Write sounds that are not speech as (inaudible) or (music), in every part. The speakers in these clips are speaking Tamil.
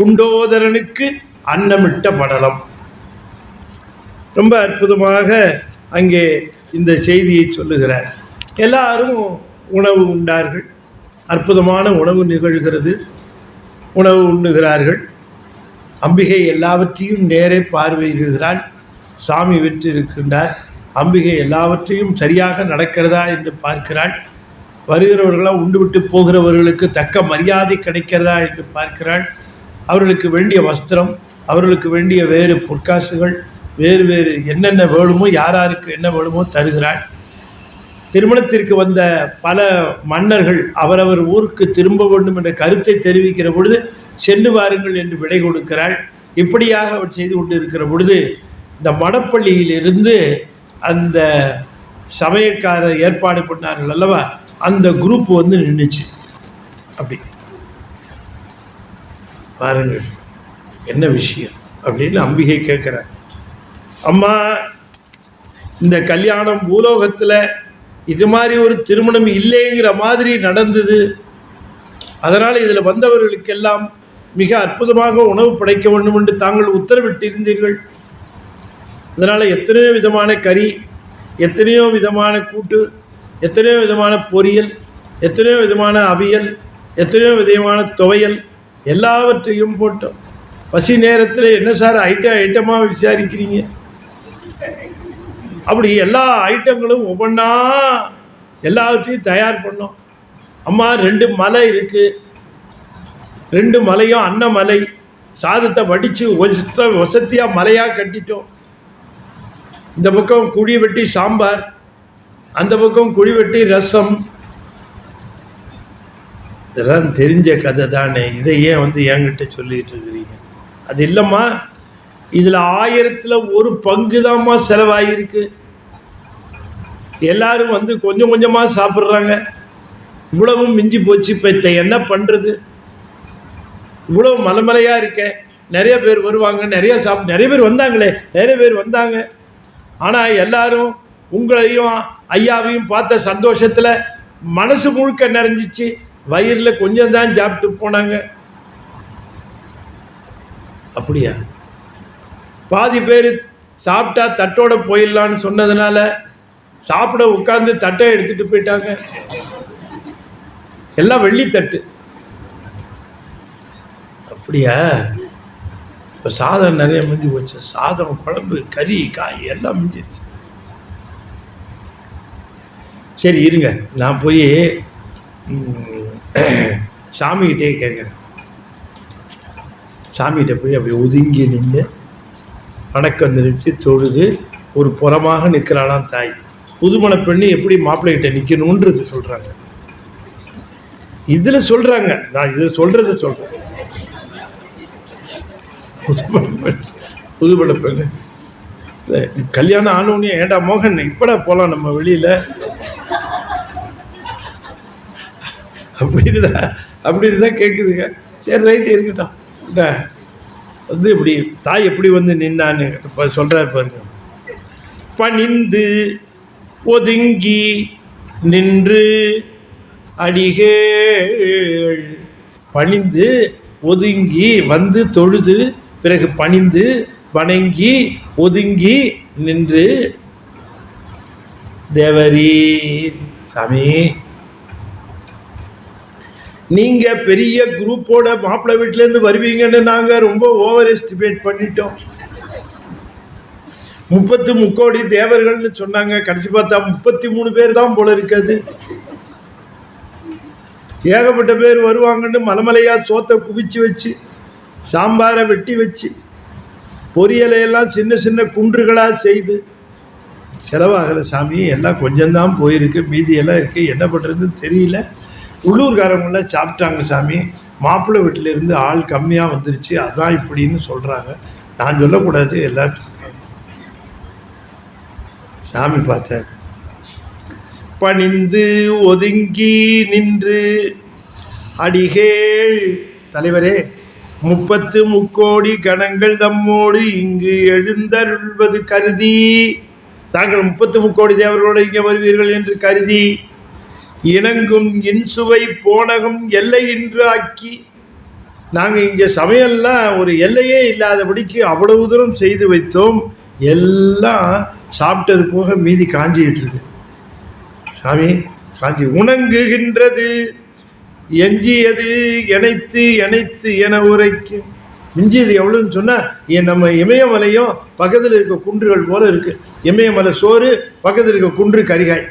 குண்டோதரனுக்கு அன்னமிட்ட படலம். ரொம்ப அற்புதமாக அங்கே இந்த செய்தியை சொல்லுகிறார். எல்லாரும் உணவு உண்டார்கள். அற்புதமான உணவு நிகழ்கிறது. உணவு உண்ணுகிறார்கள். அம்பிகை எல்லாவற்றையும் நேரே பார்வையிடுகிறாள் சாமி விற்றிருக்கின்றார் அம்பிகை எல்லாவற்றையும் சரியாக நடக்கிறதா என்று பார்க்கிறாள். வருகிறவர்களாக உண்டுவிட்டு போகிறவர்களுக்கு தக்க மரியாதை கிடைக்கிறதா என்று பார்க்கிறாள். அவர்களுக்கு வேண்டிய வஸ்திரம் அவர்களுக்கு வேண்டிய வேறு பொற்காசுகள் வேறு வேறு என்னென்ன வேணுமோ யார் யாருக்கு என்ன வேணுமோ தருகிறாள். திருமணத்திற்கு வந்த பல மன்னர்கள் அவரவர் ஊருக்கு திரும்ப வேண்டும் என்ற கருத்தை தெரிவிக்கிற பொழுது சென்று வாருங்கள் என்று விடை கொடுக்கிறாள். இப்படியாக அவர் செய்து கொண்டு இருக்கிற பொழுது இந்த மடப்பள்ளியிலிருந்து அந்த சமயக்காரர் ஏற்பாடு பண்ணார்கள் அல்லவா? அந்த குரூப் வந்து நின்றுச்சு அப்படி. பாருங்கள் என்ன விஷயம்? அப்படின்னு அம்பிகை கேட்குறார். அம்மா இந்த கல்யாணம் பூலோகத்தில் இது மாதிரி ஒரு திருமணம் இல்லைங்கிற மாதிரி நடந்தது. அதனால் இதில் வந்தவர்களுக்கெல்லாம் மிக அற்புதமாக உணவு படைக்க வேண்டும் என்று தாங்கள் உத்தரவிட்டிருந்தீர்கள். அதனால் எத்தனையோ விதமான கறி எத்தனையோ விதமான கூட்டு எத்தனையோ விதமான பொரியல் எத்தனையோ விதமான அவியல் எத்தனையோ விதமான துவையல் எல்லாவற்றையும் போட்டோம். பசி நேரத்தில் என்ன சார் ஐட்டம் ஐட்டமாக விசாரிக்கிறீங்க? அப்படி எல்லா ஐட்டங்களும் ஒவ்வொன்றா எல்லாவற்றையும் தயார் பண்ணோம். அம்மா ரெண்டு மலை இருக்குது ரெண்டு மலையும் அன்னமலை சாதத்தை வடித்து ஒசத்த வசத்தியாக மலையாக கட்டிட்டோம். இந்த பக்கம் குழி வெட்டி சாம்பார். அந்த பக்கம் குழி வெட்டி ரசம். இதெல்லாம் தெரிஞ்ச கதை தானே. இதை ஏன் வந்து என்கிட்ட சொல்லிட்டு இருக்கிறீங்க? அது இல்லைம்மா. இதில் ஆயிரத்தில் ஒரு பங்கு தான்மா செலவாகிருக்கு எல்லாரும் வந்து கொஞ்சம் கொஞ்சமாக சாப்பிட்றாங்க. இவ்வளவும் மிஞ்சி போச்சு. இப்போ இதை என்ன பண்ணுறது இவ்வளோ மலமலையாக இருக்கேன் நிறைய பேர் வருவாங்க. நிறைய சாப் நிறைய பேர் வந்தாங்களே. நிறைய பேர் வந்தாங்க. ஆனால் எல்லாரும் உங்களையும் ஐயாவையும் பார்த்த சந்தோஷத்தில் மனசு முழுக்க நிறைஞ்சிச்சு. வயிறில் கொஞ்சம் தான் சாப்பிட்டு போனாங்க. அப்படியா? பாதி பேர் சாப்பிட்டா தட்டோட போயிடலான்னு சொன்னதுனால சாப்பிட உட்காந்து தட்டை எடுத்துட்டு போயிட்டாங்க. எல்லாம் வெள்ளித்தட்டு. அப்படியா? இப்போ சாதம் நிறைய மிஞ்சி போச்சு. சாதம் குழம்பு கறி காய் எல்லாம் மிஞ்சிருச்சு. சரி இருங்க. நான் போய் (coughs) சாமிகிட்டே கேட்குறேன் சாமிகிட்ட போய் அப்படி ஒதுங்கி நின்று வணக்கம் நிறுத்தி தொழுது ஒரு புறமாக நிற்கிறாளாம் தாய். புதுமண பெண்ணு எப்படி மாப்பிள்ளைகிட்ட நிற்கணுன்றது சொல்கிறாங்க இதில் சொல்கிறாங்க நான் இதில் சொல்கிறத சொல்கிறேன் புதுமண பெண் புதுமண பெண்ணு. இல்லை, கல்யாணம் ஆனவுடனே ஏண்டா மோகன் இப்படா போகலாம் நம்ம வெளியில்? அப்படின்னு தான் அப்படின்னு தான் கேட்குதுங்க சரி ரைட்டு இருக்கட்டும். இந்த வந்து இப்படி தாய் எப்படி வந்து நின்னான்னு இப்போ சொல்கிறார் பாருங்க. பணிந்து ஒதுங்கி நின்று அடிகேள். பணிந்து ஒதுங்கி வந்து தொழுது பிறகு பணிந்து வணங்கி ஒதுங்கி நின்று தேவரீர். சாமி. நீங்க பெரிய குரூப்போட மாப்பிள்ளை வீட்டுல இருந்து வருவீங்கன்னு நாங்க ரொம்ப ஓவர் எஸ்டிமேட் பண்ணிட்டோம். முப்பத்து முக்கோடி தேவர்கள்னு சொன்னாங்க. கடைசி பார்த்தா முப்பத்தி மூணு பேர் தான் போல இருக்காது. ஏகப்பட்ட பேர் வருவாங்கன்னு மலமலையா சோத்தை குவிச்சு வச்சு சாம்பாரை வெட்டி வச்சு பொரியலை எல்லாம் சின்ன சின்ன குன்றுகளாக செய்து செலவாகலை சாமி எல்லாம் கொஞ்சம்தான் போயிருக்கு மீதியெல்லாம் இருக்குது என்ன பண்ணுறதுன்னு தெரியல. உள்ளூர்காரங்களாம் சாப்பிட்டாங்க சாமி. மாப்பிள்ளை வீட்டிலேருந்து ஆள் கம்மியாக வந்துருச்சு. அதான் இப்படின்னு சொல்கிறாங்க நான் சொல்லக்கூடாது எல்லாரும் சாமி பார்த்தார். பணிந்து ஒதுங்கி நின்று அடிகேள். தலைவரே முப்பத்து முக்கோடி கணங்கள் தம்மோடு இங்கு எழுந்தருள்வது கருதி. தாங்கள் முப்பத்து முக்கோடி தேவர்களோடு இங்கே வருவீர்கள் என்று கருதி. இணங்கும் இன்சுவை போனகம் எல்லை இன்று ஆக்கி. நாங்கள் இங்கே சமையல்லாம் ஒரு எல்லையே இல்லாதபடிக்கு அவ்வளவு தூரம் செய்து வைத்தோம். எல்லாம் சாப்பிட்டது போக மீதி காஞ்சிக்கிட்டு இருக்கு சாமி காஞ்சி உணங்குகின்றது. எஞ்சியது இணைத்து இணைத்து என உரைக்கும் மிஞ்சியது எவ்வளோன்னு சொன்னால் நம்ம இமயமலையும் பக்கத்தில் இருக்க குன்றுகள் போல இருக்குது இமயமலை சோறு பக்கத்தில் இருக்க குன்று கரிகாய்.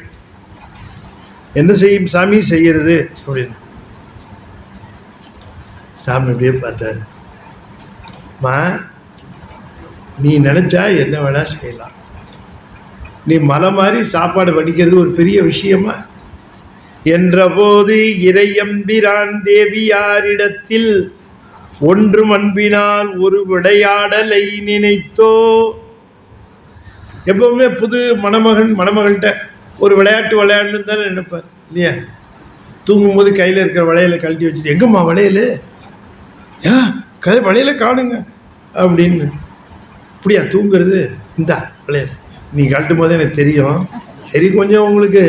என்ன செய்யும்? சாமி செய்கிறது அப்படின்னு. சாமி அப்படியே பார்த்தாரு. மா நீ நினச்சா என்ன வேணால் செய்யலாம். நீ மலை மாதிரி சாப்பாடு வடிக்கிறது ஒரு பெரிய விஷயமா? என்றபோது இறையம்பிரான் தேவியாரிடத்தில் ஒன்றும் அன்பினால் ஒரு விளையாடலை நினைத்தோ? எப்பவுமே புது மணமகன் மணமகள்கிட்ட ஒரு விளையாட்டு விளையாடணுன்னு தானே நினைப்பார் இல்லையா? தூங்கும்போது கையில் இருக்கிற வளையலை கழட்டி வச்சுட்டு எங்கம்மா வளையல்? ஏ கதை வளையல காணுங்க. அப்படின்னு. இப்படியா தூங்குறது? இந்தா வளையல். நீ கழட்டும் போது எனக்கு தெரியும். சரி கொஞ்சம் உங்களுக்கு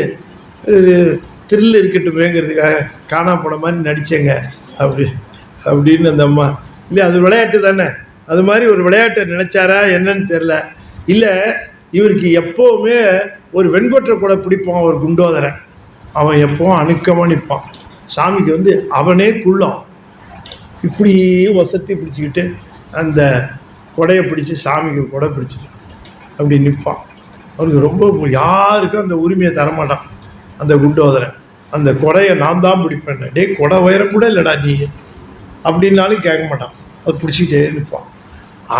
த்ரில் இருக்கட்டுமேங்கிறதுக்காக காணா போன மாதிரி நடித்தேங்க அப்படி அப்படின்னு அந்த அம்மா. இல்லை அது விளையாட்டு தானே. அது மாதிரி ஒரு விளையாட்டை நினச்சாரா என்னன்னு தெரில இல்லை இவருக்கு எப்போவுமே ஒரு வெண்கொற்றை கூட பிடிப்பான் ஒரு குண்டோதரன் அவன் எப்போவும் அணுக்கமாக நிற்பான் சாமிக்கு வந்து அவனே குள்ளம் இப்படி வசத்தி பிடிச்சிக்கிட்டு அந்த கொடையை பிடிச்சி சாமிக்கு கொடை பிடிச்சிட்டான் அப்படி நிற்பான் அவனுக்கு ரொம்ப யாருக்கும் அந்த உரிமையை தரமாட்டான் அந்த குண்டோதரன் அந்த கொடையை நான் தான் பிடிப்பேன் டேய் கொடை உயரம் கூட இல்லைடா நீ அப்படின்னாலும் கேட்க மாட்டான். அது பிடிச்சிக்கிட்டே நிற்பான்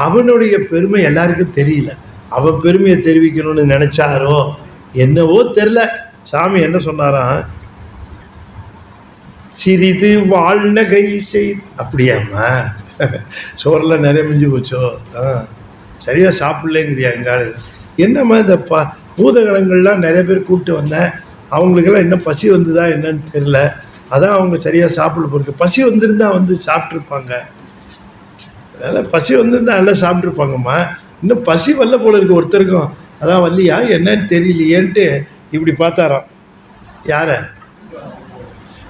அவனுடைய பெருமை எல்லாருக்கும் தெரியல. அவன் பெருமையை தெரிவிக்கணும்னு நினச்சாரோ என்னவோ தெரில சாமி என்ன சொன்னாராம்? சிறிது வாழ்நகை செய் அப்படியாம்மா? சோறில் நிறைய மிஞ்சி போச்சோ? ஆ சரியாக சாப்பிட்லேங்கிறியா எங்காடு என்னம்மா இந்த ப பூதகலங்கள்லாம் நிறைய பேர் கூப்பிட்டு வந்தேன் அவங்களுக்கெல்லாம் இன்னும் பசி வந்துதா என்னன்னு தெரில அதான் அவங்க சரியாக சாப்பிட போயிருக்கு பசி வந்திருந்தா வந்து சாப்பிட்ருப்பாங்க அதனால் பசி வந்திருந்தா நல்லா சாப்பிட்ருப்பாங்கம்மா இன்னும் பசி வல்ல போல இருக்கு ஒருத்தருக்கும். அதான் வரலையா என்னன்னு தெரியலையேன்ட்டு இப்படி பார்த்தாராம். யார?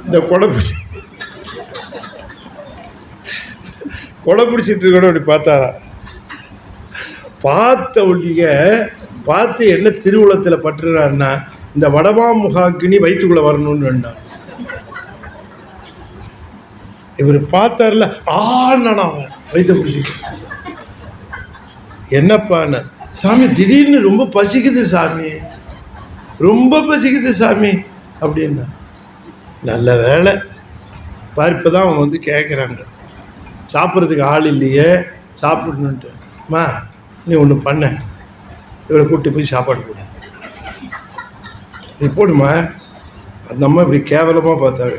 இந்த கொடை பிடிச்சி கொடை பிடிச்சிட்டு இருக்கணும் அப்படி பார்த்தாரா பார்த்த ஒழிய பார்த்து என்ன திருவுளத்தில் பற்றுறாருன்னா இந்த வடமாமுகாக்கினி வயிற்றுக்குள்ளே வரணும்னு வேண்டாம். இவர் பார்த்தார்ல ஆனா அவன்? வயிற்று பிடிச்சிக்க என்னப்பான்னு சாமி திடீர்னு ரொம்ப பசிக்குது சாமி. ரொம்ப பசிக்குது சாமி அப்படின்னா. நல்ல வேலை பார்ப்பை தான் அவங்க வந்து கேட்குறாங்க சாப்பிட்றதுக்கு ஆள் இல்லையே சாப்பிடணுன்ட்டு அம்மா நீ ஒன்று பண்ண. இவரை கூட்டி போய் சாப்பாடு போடு. நீ போடுமா அந்த அம்மா இப்படி கேவலமாக பார்த்தாங்க.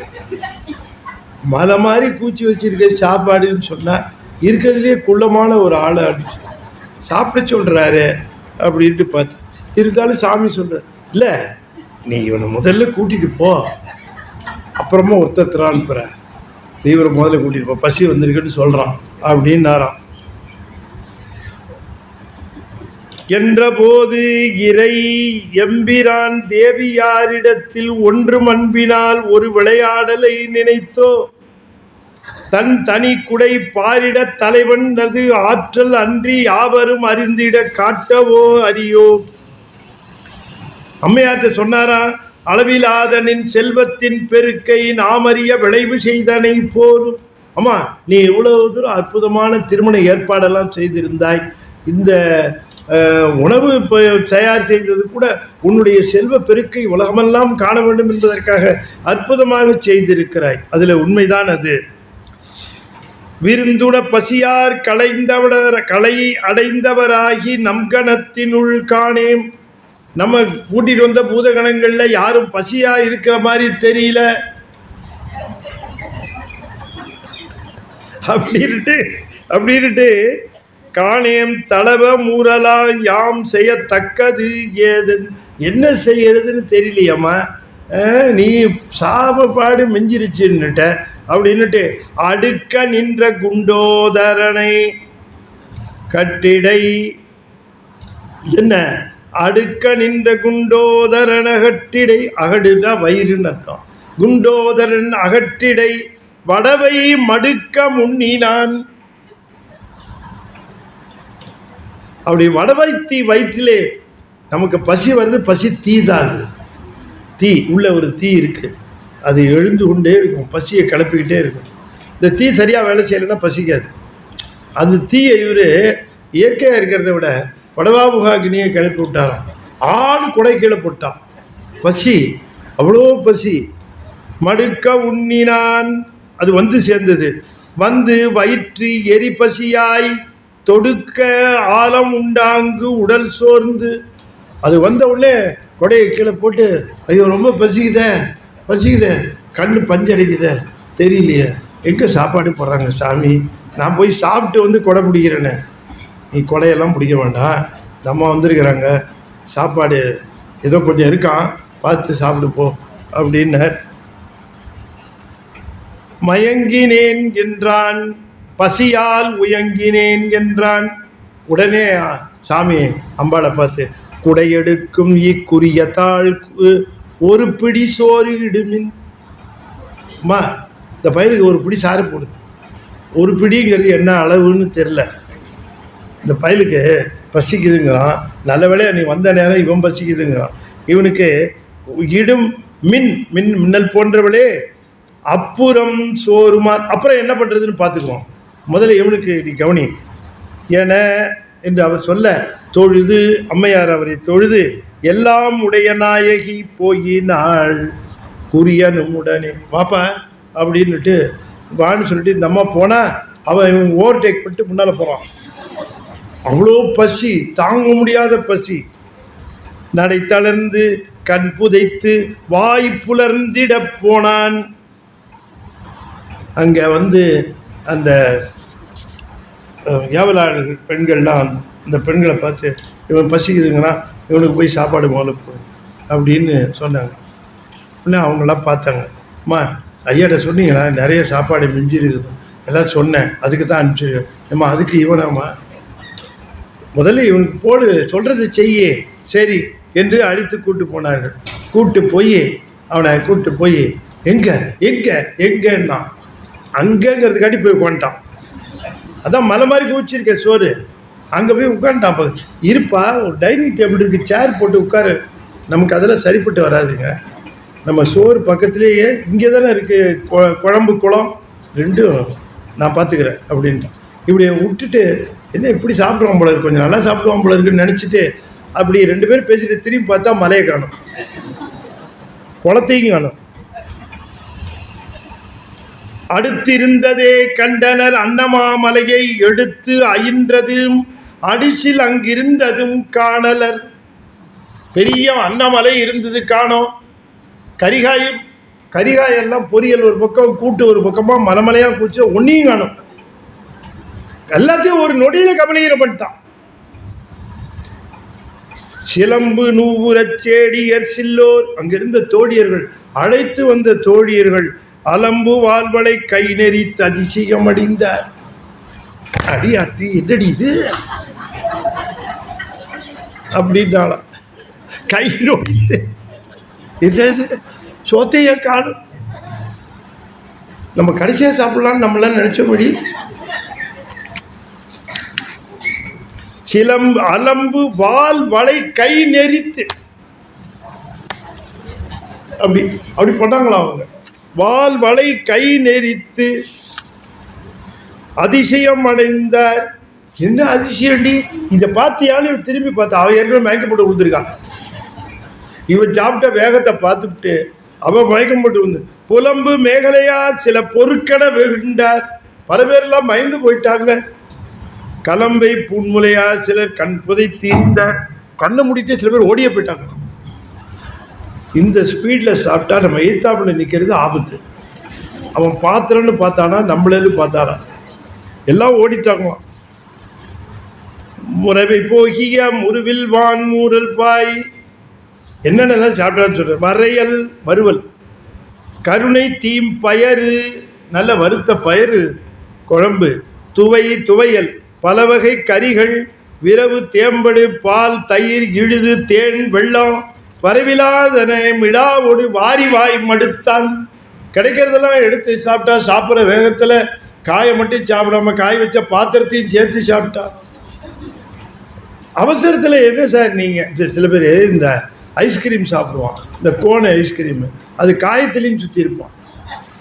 மலை மாதிரி கூச்சி வச்சிருக்க சாப்பாடுன்னு சொன்னால் இருக்கிறதுலே குள்ளமான ஒரு ஆளை அடிச்சு சாப்பிட சொல்கிறாரு அப்படின்ட்டு பார்த்து இருந்தாலும் சாமி சொல்கிறார் இல்லை நீ இவனை முதல்ல கூட்டிகிட்டு போ. அப்புறமா ஒருத்தர் அனுப்புகிற நீ இவரை முதல்ல கூட்டிகிட்டு போ. பசி வந்திருக்குன்னு சொல்கிறான் அப்படின்னாராம். என்றபோது இறை எம்பிரான் தேவியாரிடத்தில் ஒன்று அன்பினால் ஒரு விளையாடலை நினைத்தோ தன் தனி குடை பாரிட தலைவன் ஆற்றல் அன்றி யாவரும் அறிந்திட காட்டவோ அறியோ? அம்மையார்ட்ட சொன்னாரா அளவிலாதனின் செல்வத்தின் பெருக்கை நாம் அறிய விளைவு செய்தனை போதும் அம்மா நீ இவ்வளவு தூரம் அற்புதமான திருமண ஏற்பாடெல்லாம் செய்திருந்தாய். இந்த உணவு இப்போ தயார் செய்தது கூட உன்னுடைய செல்வ பெருக்கை உலகமெல்லாம் காண வேண்டும் என்பதற்காக அற்புதமாக செய்திருக்கிறாய். அதில் உண்மைதான் அது. விருந்துட பசியார் களைந்தவர் கலை அடைந்தவராகி நம் கணத்தினுள் காணேம். நம்ம கூட்டிட்டு வந்த பூதகணங்கள்ல யாரும் பசியா இருக்கிற மாதிரி தெரியல. அப்படின்ட்டு அப்படின்ட்டு காணேம் தளவ மூரலா யாம் செய்யத்தக்கது ஏதுன்னு என்ன செய்யறதுன்னு தெரியலையம்மா. நீ சாபப்பாடு மிஞ்சிருச்சுன்னுட்ட. அப்படின்னுட்டு அடுக்க நின்ற குண்டோதரனை கட்டிடை. என்ன? அடுக்க நின்ற குண்டோதரன் அகட்டிடை அகடுனா வயிறுன்னு அர்த்தம். குண்டோதரன் அகட்டிடை வடவை மடுக்க முன்னினான். அப்படி வடவை தீ வயிற்றிலே நமக்கு பசி வருது பசி தீ தான் அது தீ உள்ள ஒரு தீ இருக்குது அது எழுந்து கொண்டே இருக்கும் பசியை கிளப்பிக்கிட்டே இருக்கும். இந்த தீ சரியாக வேலை செய்யலைன்னா பசிக்காது. அது தீயை இவர் இயற்கையாக இருக்கிறத விட வடவாமுகாகினியை கிளப்பி விட்டாராம். ஆள் குடை கீழே போட்டான். பசி அவ்வளோ பசி. மடுக்க உண்ணினான். அது வந்து சேர்ந்தது. வந்து வயிற்று எரி பசியாய் தொடுக்க ஆழம் உண்டாங்கு உடல் சோர்ந்து. அது வந்த உடனே கொடையை கீழே போட்டு ஐயோ ரொம்ப பசிக்குதேன் பசிக்குதே கண் பஞ்சடிக்குதே தெரியலையே. எங்கே சாப்பாடு போடுறாங்க சாமி? நான் போய் சாப்பிட்டு வந்து கொடை பிடிக்கிறேனே. நீ கொடையெல்லாம் பிடிக்க வேண்டாம். நம்ம வந்திருக்கிறாங்க. சாப்பாடு ஏதோ கொஞ்சம் இருக்கான் பார்த்து சாப்பிடு போ அப்படின்னார். மயங்கினேன் என்றான். பசியால் உயங்கினேன் என்றான். உடனே சாமி அம்பாளை பார்த்து குடையெடுக்கும் இக்குரிய தாழ் ஒரு பிடி சோறு இடுமின். அம்மா இந்த பயிருக்கு ஒரு பிடி சாறு போடு. ஒரு பிடிங்கிறது என்ன அளவுன்னு தெரில இந்த பயலுக்கு பசிக்குதுங்கிறான். நல்ல வேலையாக நீ வந்த நேரம் இவன் பசிக்குதுங்கிறான். இவனுக்கு இடும் மின் மின் மின்னல் போன்றவளே அப்புறம் சோறுமா. அப்புறம் என்ன பண்ணுறதுன்னு பார்த்துக்குவோம். முதல்ல இவனுக்கு நீ கவனி. என என்று அவர் சொல்ல தொழுது அம்மையார் அவரை தொழுது எல்லாம் உடைய நாயகி போயினாள். குரியனும் உடனே வாப்பா அப்படின்னுட்டு வான்னு சொல்லிட்டு இந்த அம்மா போனால் அவன் இவன் ஓவர்டேக் பண்ணிட்டு முன்னால் போகிறான் அவ்வளோ பசி தாங்க முடியாத பசி. நடை தளர்ந்து கண் புதைத்து வாய் புலர்ந்திட போனான். அங்கே வந்து அந்த ஏவலாளர்கள் பெண்கள்லாம் அந்த பெண்களை பார்த்து இவன் பசிக்குதுங்கன்னா இவனுக்கு போய் சாப்பாடு முதல்ல போ அப்படின்னு சொன்னாங்க. உடனே அவங்களாம் பார்த்தாங்க. அம்மா ஐயாட்ட சொன்னீங்களா? நிறைய சாப்பாடு மிஞ்சி இருக்குது எல்லாம் சொன்னேன். அதுக்கு தான் அனுப்பிச்சிருக்கேன் ஏம்மா அதுக்கு இவனாம்மா. முதல்ல இவனுக்கு போடு சொல்கிறத செய்யே. சரி என்று அழைத்து கூட்டு போனார்கள். கூட்டு போய். அவனை கூட்டு போய். எங்கே? எங்கே? எங்கன்னா? அங்கேங்கிறதுக்காட்டி போய் கொண்டான் அதான் மலை மாதிரி குவிச்சிருக்க சோறு. அங்கே போய் உட்காந்துட்டான் அப்போ இருப்பா ஒரு டைனிங் டேபிள் இருக்குது சேர் போட்டு உட்காரு. நமக்கு அதெல்லாம் சரிப்பட்டு வராதுங்க. நம்ம சோறு பக்கத்துலேயே இங்கே தானே இருக்குது குழம்பு குளம். ரெண்டும் நான் பார்த்துக்கிறேன் அப்படின்ட்டான். இப்படி விட்டுட்டு என்ன இப்படி சாப்பிடுவோம் போல இருக்கு கொஞ்சம் நல்லா சாப்பிடுவோம் போல இருக்குன்னு நினச்சிட்டு அப்படி ரெண்டு பேரும் பேசிட்டு திரும்பி பார்த்தா மலையை காணும். குளத்தையும் காணும். அடுத்திருந்ததே கண்டனர் அன்னமாமலையை எடுத்து அயின்றதும் அடிசில் அங்கிருந்ததும் காணலர். பெரிய அன்னமலை இருந்தது காணோம் கரிகாயும் கரிகாயெல்லாம் பொரியல் ஒரு பக்கம் கூட்டு ஒரு பக்கமாக மலமலையாக கூச்சு ஒன்றையும் காணும். எல்லாத்தையும் ஒரு நொடியில் கபலீரம் பண்ணிட்டான். சிலம்பு நூவுரச் சேடியர் சில்லோர் அங்கிருந்த தோழியர்கள் அழைத்து வந்த தோழியர்கள் அலம்பு வாழ்வளை கை நெறித்து அதிசயம் அடைந்தார் அடியாற்றி எதடி இது? அப்படின்னாலாம் கை நொடித்து என்னது? சோத்தைய காணும். நம்ம கடைசியாக சாப்பிடலாம்னு நம்மளாம் நினச்சபடி. சிலம்பு அலம்பு வால் வளை கை நெறித்து. அப்படி அப்படி பண்ணாங்களா அவங்க? வால் வளை கை நெறித்து. அதிசயம் அடைந்தார். என்ன அதிசயம்டி? இதை பார்த்தியாலும் இவன் திரும்பி பார்த்தா அவன் ஏற்கனவே மயக்கம் போட்டு விழுந்துருக்கான். இவன் சாப்பிட்ட வேகத்தை பார்த்துட்டு அவன் மயக்கம் போட்டு வந்து புலம்பு மேகலையா சில பொருட்கட வெகுண்டார் பல பேரெல்லாம் மயந்து போயிட்டாங்க. கலம்பை பூன்முலையா சிலர் கண் புதை தீர்ந்தார் கண்ணை முடிட்டு சில பேர் ஓடியே போயிட்டாங்க. இந்த ஸ்பீடில் சாப்பிட்டா நம்ம எய்த்தாப்பில் நிற்கிறது ஆபத்து. அவன் பாத்திரன்னு பார்த்தானா நம்மளேன்னு பார்த்தானா? எல்லாம் ஓடிட்டாங்களாம். முறவை போகிய முருவில் வான் மூரல் பாய் என்னென்னலாம் சாப்பிட்டான்னு சொல்கிறேன் வரையல் வறுவல். கருணை தீம் பயறு நல்ல வறுத்த பயறு குழம்பு. துவை துவையல். பல வகை கறிகள் விரவு தேம்படு பால் தயிர் இழுது தேன் வெள்ளம். வரவிலாதன மிடாவோடு வாரி வாய் மடுத்தான். கிடைக்கிறதெல்லாம் எடுத்து சாப்பிட்டா சாப்பிட்ற வேகத்தில் காயை மட்டும் சாப்பிடாம காய் வச்ச பாத்திரத்தையும் சேர்த்து சாப்பிட்டா. அவசரத்தில் என்ன சார் நீங்கள் சில பேர் இந்த ஐஸ்கிரீம் சாப்பிடுவான். இந்த கோன் ஐஸ்கிரீமு அது காயத்துலேயும் சுற்றி இருப்பான்.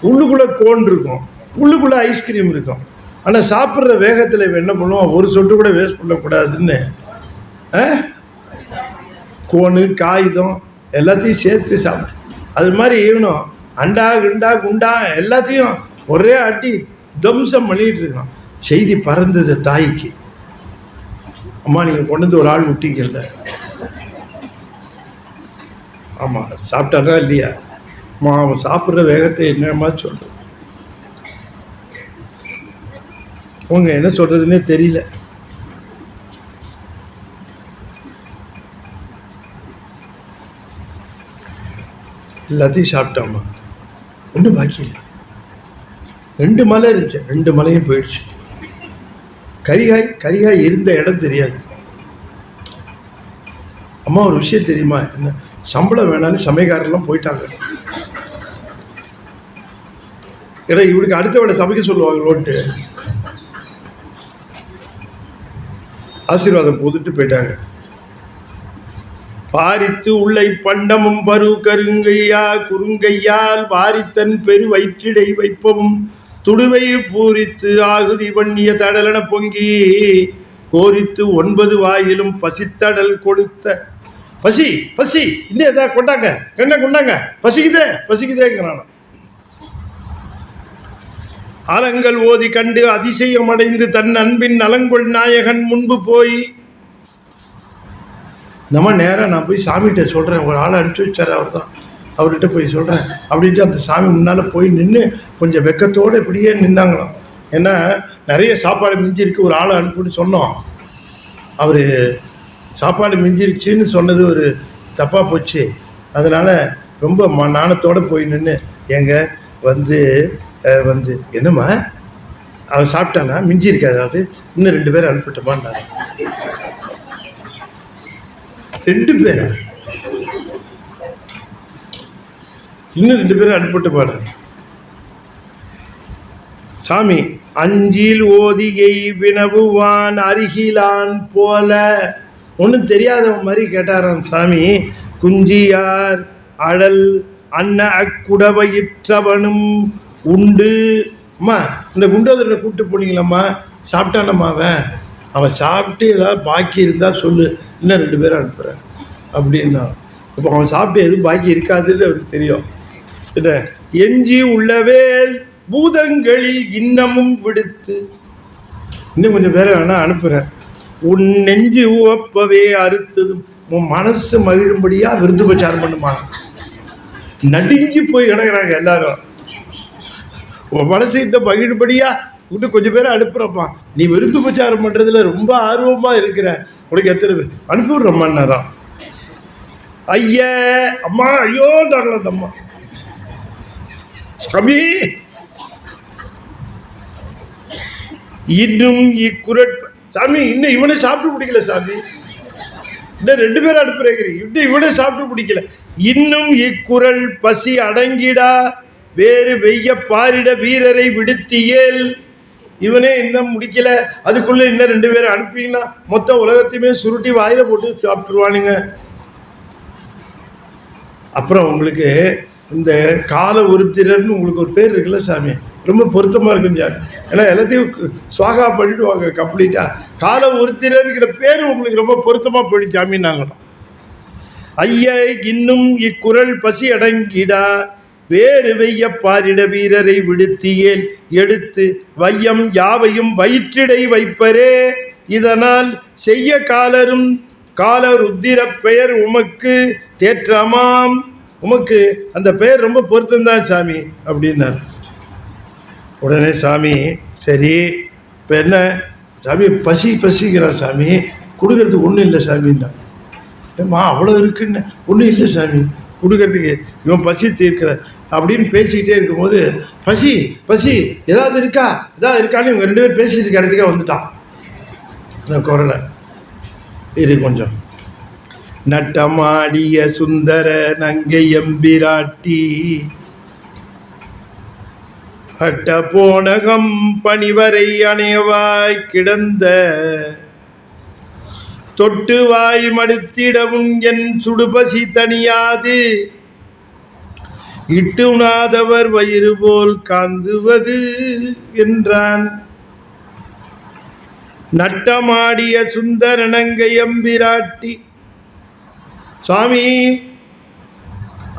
உள்ளுக்குள்ளே கோன் இருக்கும். உள்ளுக்குள்ளே ஐஸ்கிரீம் இருக்கும். ஆனால் சாப்பிட்ற வேகத்தில் இவன் என்ன பண்ணுவான்? ஒரு சொட்டு கூட வேஸ்ட் பண்ணக்கூடாதுன்னு. ஆ? கோனு காகிதம் எல்லாத்தையும் சேர்த்து சாப்பிடு. அது மாதிரி இவனும் அண்டா குண்டா குண்டா எல்லாத்தையும் ஒரே அடி தம்சம் பண்ணிகிட்டு இருக்கான். செய்தி பறந்தது தாய்க்கு. அம்மா நீங்கள் கொண்டு வந்து ஒரு ஆள் விட்டீங்கல்ல ஆமாம் சாப்பிட்டாதான் இல்லையா? அம்மா அவன் சாப்பிட்ற வேகத்தை என்னமா சொல்கிறது உங்க என்ன சொல்கிறதுனே தெரியல. எல்லாத்தையும் சாப்பிட்டாம்மா. ஒன்றும் பாக்கி இல்லை. ரெண்டு மலை இருந்துச்சு. ரெண்டு மலையும் போயிடுச்சு. கரிகாய் கரிகாய் இருந்த இடம் தெரியாது. அம்மா ஒரு விஷயம் தெரியுமா? என்ன சம்பளம் வேணான்னு சமயக்காரர்லாம் போயிட்டாங்க. ஏன்னா இவனுக்கு அடுத்த வேலை சமைக்க சொல்லுவாங்களோன்ட்டு. ஆசீர்வாதம் போட்டுட்டு போயிட்டாங்க. பாரித்து உள்ளை பண்டமும் பரு கருங்கையா குறுங்கையால் வாரித்தன் பெரு வயிற்றிடை வைப்பவும் துடுவை பூரித்து ஆகுதி பண்ணிய தடலன பொங்கி கோரித்து ஒன்பது வாயிலும் பசித்தடல் கொடுத்த. பசி பசி இன்னும் எதா கொண்டாங்க? என்ன கொண்டாங்க. பசிக்குதே பசிக்குதேங்கிறான. ஆலங்கள் ஓதி கண்டு அதிசயம் அடைந்து தன் அன்பின் நலங்கொள் நாயகன் முன்பு போய். நம்ம நேராக நான் போய் சாமிகிட்ட சொல்கிறேன் ஒரு ஆள் அனுப்பிச்சு வச்சார் அவர் தான் அவர்கிட்ட போய் சொல்கிறேன் அப்படின்ட்டு அந்த சாமி முன்னால் போய் நின்று கொஞ்சம் வெக்கத்தோடு இப்படியே நின்னாங்களாம். ஏன்னா நிறைய சாப்பாடு மிஞ்சிருக்கு ஒரு ஆளை அனுப்பிட்டு சொன்னோம். அவர் சாப்பாடு மிஞ்சிருச்சுன்னு சொன்னது ஒரு தப்பாக போச்சு. அதனால் ரொம்ப ம நாணத்தோடு போய் நின்று எங்க வந்து வந்து என்னம்மா? அவன் சாப்பிட்டானா? மிஞ்சி இருக்கா அதாவது இன்னும் ரெண்டு பேரும் அனுப்பிட்டோமான்னாரு ரெண்டு பேரா? இன்னும் ரெண்டு பேரும் அனுப்பிட்டு பாடாது சாமி அஞ்சில் ஓதியை வினவுவான் அருகிலான் போல. ஒன்றும் தெரியாதவன் மாதிரி கேட்டாராம் சாமி. குஞ்சியார் அழல் அன்ன அக்குடவையிற்றவனும் உண்டு. அம்மா இந்த குண்டோதரில் கூப்பிட்டு போனீங்களம்மா? சாப்பிட்டானம்மா அவன். அவன் சாப்பிட்டு ஏதாவது பாக்கி இருந்தால் சொல்லு. இன்னும் ரெண்டு பேரும் அனுப்புகிறேன் அப்படின்னா. அப்போ அவன் சாப்பிட்டு எதுவும் பாக்கி இருக்காதுன்னு அவருக்கு தெரியும். எஞ்சி உள்ளவேல் பூதங்களில் இன்னமும் விடுத்து. இன்னும் கொஞ்சம் பேரை வேணா அனுப்புகிறேன் உன் நெஞ்சு உவப்பவே அறுத்தது உன் மனசு மகிழும்படியா விருந்து பிரச்சாரம் பண்ணுமா? நடுங்கி போய் கிடக்குறாங்க எல்லாரும். உன் மனசு இந்த மகிழும்படியா? இன்னும் கொஞ்சம் பேரை அனுப்புகிறப்பா நீ விருந்து பிரச்சாரம் பண்ணுறதுல ரொம்ப ஆர்வமாக இருக்கிற. உனக்கு எத்தனை பேர்? அனுப்பிவிட்றம்மா நேரம் ஐய அம்மா ஐயோ நாங்கள அந்த அம்மா சாமி இன்னும் இக்குரட் சாமி இன்னும் இவனை சாப்பிட்டு பிடிக்கல சாமி. இன்னும் ரெண்டு பேரும் அனுப்புறேங்கிறீ. இன்னும் இவனை சாப்பிட்டு பிடிக்கல. இன்னும் இக்குரல் பசி அடங்கிடா. வேறு வெய்ய பாரிட வீரரை விடுத்தியேல். இவனே இன்னும் முடிக்கல. அதுக்குள்ள இன்னும் ரெண்டு பேரும் அனுப்பிங்கன்னா மொத்த உலகத்தையுமே சுருட்டி வாயில போட்டு சாப்பிட்டுருவானுங்க. அப்புறம் உங்களுக்கு இந்த கால உறுத்தினர்னு உங்களுக்கு ஒரு பேர் இருக்குல்ல சாமி? ரொம்ப பொருத்தமாக இருக்கும் சாமி. ஏன்னா எல்லாத்தையும் சுவாகா பண்ணிடுவாங்க கம்ப்ளீட்டாக கால உறுத்தினருங்கிற பேர் உங்களுக்கு ரொம்ப பொருத்தமாக போயிடும் சாமி நாங்களும். ஐய இன்னும் இக்குரல் பசி அடங்கிடா. வேறு வெய்ய பாரிட வீரரை விடுத்தியேன் எடுத்து வையம் யாவையும் வயிற்றிடை வைப்பரே. இதனால் செய்ய காலரும் காலருத்திர பெயர் உமக்கு தேற்றமாம். உமக்கு அந்த பெயர் ரொம்ப பொருத்தந்தான் சாமி அப்படின்னார். உடனே சாமி சரி இப்போ என்ன? சாமி பசி பசிக்கிறான் சாமி. கொடுக்கறதுக்கு ஒன்றும் இல்லை சாமின்னா. ஏம்மா அவ்வளோ இருக்குன்னு? ஒன்றும் இல்லை சாமி. கொடுக்கறதுக்கு இவன் பசி தீர்க்கிற அப்படின்னு பேசிக்கிட்டே இருக்கும்போது பசி பசி ஏதாவது இருக்கா? ஏதாவது இருக்கான்னு இவங்க ரெண்டு பேரும் பேசிட்டு இடத்துக்கே வந்துட்டான். அந்த குரலை. இரு கொஞ்சம். நட்டமாடிய சுந்தர நங்கை எம்பிராட்டி. அட்ட போனகம் பணிவரை அணையவாய் கிடந்த. தொட்டு வாய் மடுத்திடவும் என் சுடுபசி தனியாது இட்டு உணாதவர் வயிறு போல் காந்துவது என்றான். நட்டமாடிய சுந்தரனங்கை எம்பிராட்டி. சுவாமி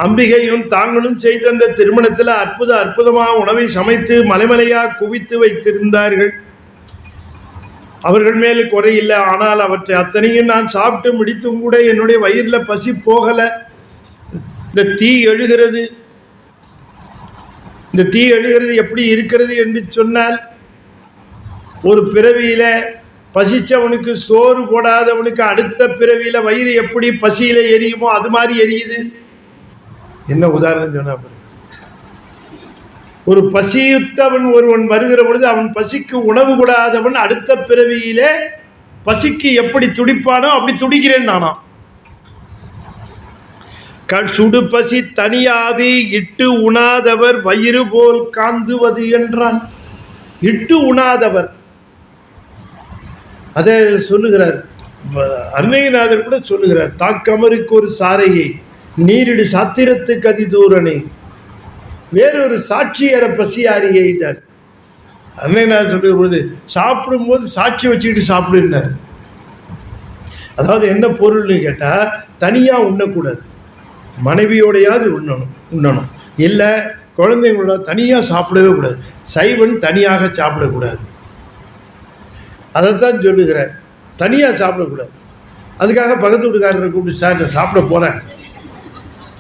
அம்பிகையும் தாங்களும் செய்த அந்த திருமணத்தில் அற்புத அற்புதமாக உணவை சமைத்து மலைமலையாக குவித்து வைத்திருந்தார்கள். அவர்கள் மேல் குறையில்லை ஆனால் அவற்றை அத்தனையும் நான் சாப்பிட்டு முடித்தும் கூட என்னுடைய வயிறில் பசி போகலை. இந்த தீ எழுகிறது. இந்த தீ எழுகிறது எப்படி இருக்கிறது என்று சொன்னால் ஒரு பிறவியில் பசிச்சவனுக்கு சோறு போடாதவனுக்கு அடுத்த பிறவியில் வயிறு எப்படி பசியில் எரியுமோ அது மாதிரி எரியுது. என்ன உதாரணம் சொன்னா ஒரு பசியுத்தவன் ஒருவன் வருகிற பொழுது அவன் பசிக்கு உணவு கூடாதவன் அடுத்த பிறவியிலே பசிக்கு எப்படி துடிப்பானோ அப்படி துடிக்கிறேன் நானா. சுடு பசி தனியாது இட்டு உணாதவர் வயிறு போல் காந்துவது என்றான். இட்டு உணாதவர் அதை சொல்லுகிறார். வ- கூட சொல்லுகிறார் தாக்கமருக்கு ஒரு சாரையை நீரிடு சாத்திரத்துக்கு அதி தூரனை வேறொரு சாட்சியற பசியாரியிட்டார் அருணகிரிநாதர் சொல்லுகிற பொழுது சாப்பிடும்போது சாட்சி வச்சுக்கிட்டு சாப்பிடுனார் அதாவது என்ன பொருள்னு கேட்டால் தனியாக உண்ணக்கூடாது. மனைவியோடையாவது உண்ணணும் உண்ணணும். இல்லை குழந்தைங்களோட தனியாக சாப்பிடவே கூடாது. சைவன் தனியாக சாப்பிடக்கூடாது. அதைத்தான் சொல்லுகிறார் தனியாக சாப்பிடக்கூடாது. அதுக்காக பக்கத்து வீட்டுக்காரரை கூப்பிட்டு சார் நான் சாப்பிட போகிறேன்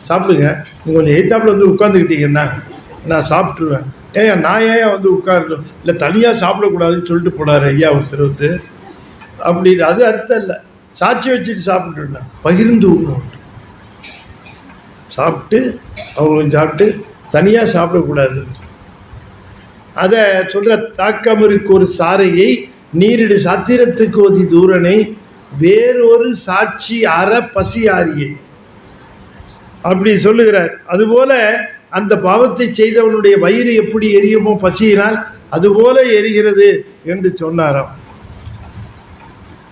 சாப்பிடுங்க. நீங்கள் கொஞ்சம் எய்த்தாப்பில் வந்து உட்காந்துக்கிட்டீங்கன்னா நான் சாப்பிட்ருவேன் ஏன் நான் ஏன் வந்து உட்காரணும்? இல்லை தனியாக சாப்பிடக்கூடாதுன்னு சொல்லிட்டு போனார் ஐயா ஒருத்தர் வந்து. அப்படின்னு அது அர்த்தம் இல்லை. சாட்சி வச்சுட்டு சாப்பிட்டுருந்தா பகிர்ந்து உண்ணும். சாப்பிட்டு அவங்களும் சாப்பிட்டு தனியாக சாப்பிடக்கூடாது அதை சொல்கிற தாக்கமருக்கு ஒரு சாரையை நீரிடு சாத்திரத்துக்கு ஒதி தூரனை வேறொரு சாட்சி அற பசியாரியே. அப்படி சொல்லுகிறார். அதுபோல அந்த பாவத்தை செய்தவனுடைய வயிறு எப்படி எரியுமோ பசியினால் அதுபோல எரிகிறது என்று சொன்னாராம்.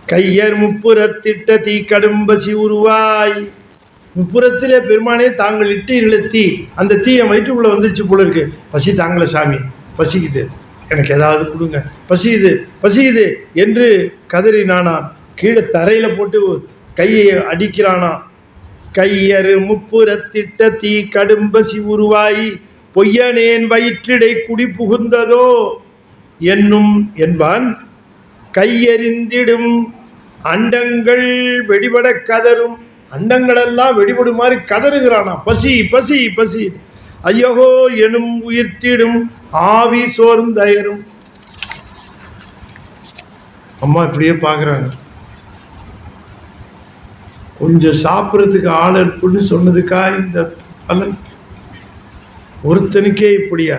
கையர் முப்புறத்திட்ட தீ கடும் பசி உருவாய். முப்புறத்திலே பெருமானே தாங்கள் இட்டு இழுத்தி அந்த தீயை வயிற்றுக்குள்ளே வந்துருச்சு போல இருக்கு. பசி தாங்கள சாமி. பசிக்குது. எனக்கு ஏதாவது கொடுங்க. பசியுது பசியுது என்று கதறினானாம் கீழே தரையில் போட்டு கையை அடிக்கிறானா? கையறு முப்புறத்திட்ட தீ கடும்பசி உருவாயி பொய்யனேன் வயிற்றிடை குடி புகுந்ததோ? என்னும் என்பான். கையெறிந்திடும் அண்டங்கள் வெடிபட கதரும் அண்டங்களெல்லாம் வெடிபடுமாறு கதறுகிறானா? பசி பசி பசி. ஐயகோ எனும் உயிர்த்திடும் ஆவி சோர்ந்தயரும் அம்மா இப்படியே பார்க்குறாங்க. கொஞ்சம் சாப்பிட்றதுக்கு ஆள் இருக்குன்னு சொன்னதுக்கா இந்த பலன்? ஒருத்தனுக்கே இப்படியா?